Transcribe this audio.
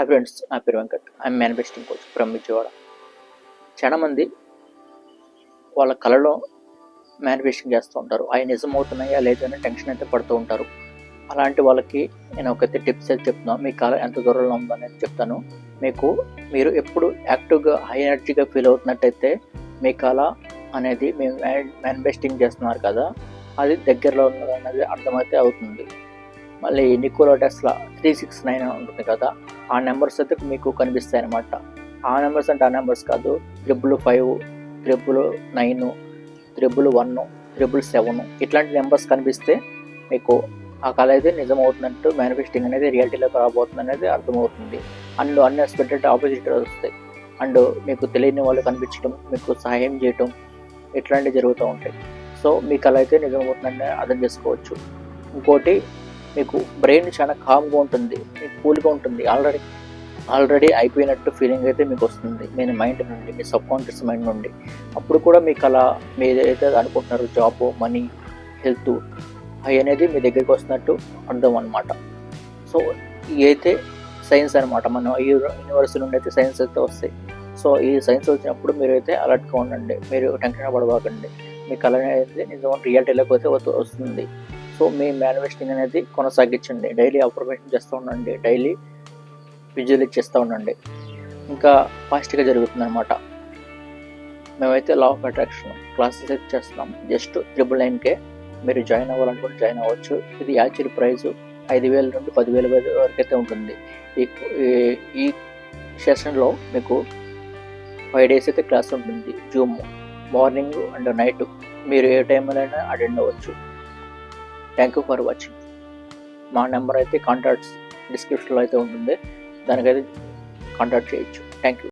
Hi friends నా పేరు Venkat. I'm manifesting coach from Vijayawada చాలామంది వాళ్ళ కళలో మేనిఫెస్టింగ్ చేస్తూ ఉంటారు. అవి నిజం అవుతున్నాయా లేదని టెన్షన్ అయితే పడుతూ ఉంటారు. అలాంటి వాళ్ళకి నేను ఒక టిప్స్ అయితే చెప్తున్నాను మీ కళ ఎంత దూరంలో ఉందనేది చెప్తాను. మీకు మీరు ఎప్పుడు యాక్టివ్గా హై ఎనర్జీగా ఫీల్ అవుతున్నట్టయితే మీ కళ అనేది మేము మేనిఫెస్టింగ్ చేస్తున్నారు కదా అది దగ్గరలో ఉన్నది అనేది అర్థమైతే అవుతుంది. మళ్ళీ Nikola Tesla three six nine ఉంటుంది కదా ఆ నెంబర్స్ అయితే మీకు కనిపిస్తాయి అనమాట ఆ నెంబర్స్ అంటే ఆ నెంబర్స్ కాదు. Triple five triple nine triple one triple seven ఇట్లాంటి నెంబర్స్ కనిపిస్తే మీకు ఆ కళ అయితే నిజం అవుతున్నట్టు మేనిఫెస్టింగ్ అనేది రియాలిటీలోకి రాబోతుంది అనేది అర్థమవుతుంది. అండ్ అన్ని ఎక్స్పెక్టెడ్ ఆపోజిట్ వస్తాయి. అండ్ మీకు తెలియని వాళ్ళు కనిపించడం మీకు సహాయం చేయటం ఇట్లాంటివి జరుగుతూ ఉంటాయి. సో మీ కళ అయితే నిజం అవుతుందని అర్థం చేసుకోవచ్చు. ఇంకోటి మీకు బ్రెయిన్ చాలా కామ్గా ఉంటుంది మీకు కూల్గా ఉంటుంది. ఆల్రెడీ ఆల్రెడీ అయిపోయినట్టు ఫీలింగ్ అయితే మీకు వస్తుంది. మీ మైండ్ నుండి మీ సబ్ కాన్షియస్ మైండ్ నుండి. అప్పుడు కూడా మీకు అలా మీరు ఏదైతే అనుకుంటున్నారో జాబ్ మనీ హెల్త్ అవి అనేది మీ దగ్గరికి వస్తున్నట్టు అర్థం అనమాట సో ఇదైతే అయితే సైన్స్ అనమాట మనం ఈ యూనివర్సిటీ నుండి అయితే సైన్స్ అయితే వస్తాయి. సో ఈ సైన్స్ వచ్చినప్పుడు మీరు అయితే అలర్ట్గా ఉండండి. మీరు టెన్షన్ పడబాకండి. మీ కళ అనేది నిజం రియాలిటీలోకి అయితే వస్తుంది. సో మీ మేనిఫెస్టింగ్ అనేది కొనసాగించండి. డైలీ అప్రమేషన్ చేస్తూ ఉండండి. డైలీ విజువలైజ్ చేస్తూ ఉండండి. ఇంకా ఫాస్ట్గా జరుగుతుంది అనమాట మేమైతే లా ఆఫ్ అట్రాక్షన్ క్లాసెస్ అయితే చేస్తున్నాం. జస్ట్ ట్రిపుల్ నైన్కే మీరు జాయిన్ అవ్వాలనుకుంటే జాయిన్ అవ్వచ్చు. ఇది యాక్చువల్ ప్రైస్ ఐదు వేల నుండి పదివేల వరకు అయితే ఉంటుంది. ఈ ఈ- ఈ సెషన్లో మీకు ఫైవ్ డేస్ అయితే క్లాస్ ఉంటుంది. జూమ్ మార్నింగ్ అండ్ నైట్ మీరు ఏ టైంలో అయినా అటెండ్ అవ్వచ్చు. థ్యాంక్ యూ ఫర్ వాచింగ్ మా నెంబర్ అయితే కాంటాక్ట్స్ డిస్క్రిప్షన్లో అయితే ఉంటుంది. దానికైతే కాంటాక్ట్ చేయొచ్చు. Thank you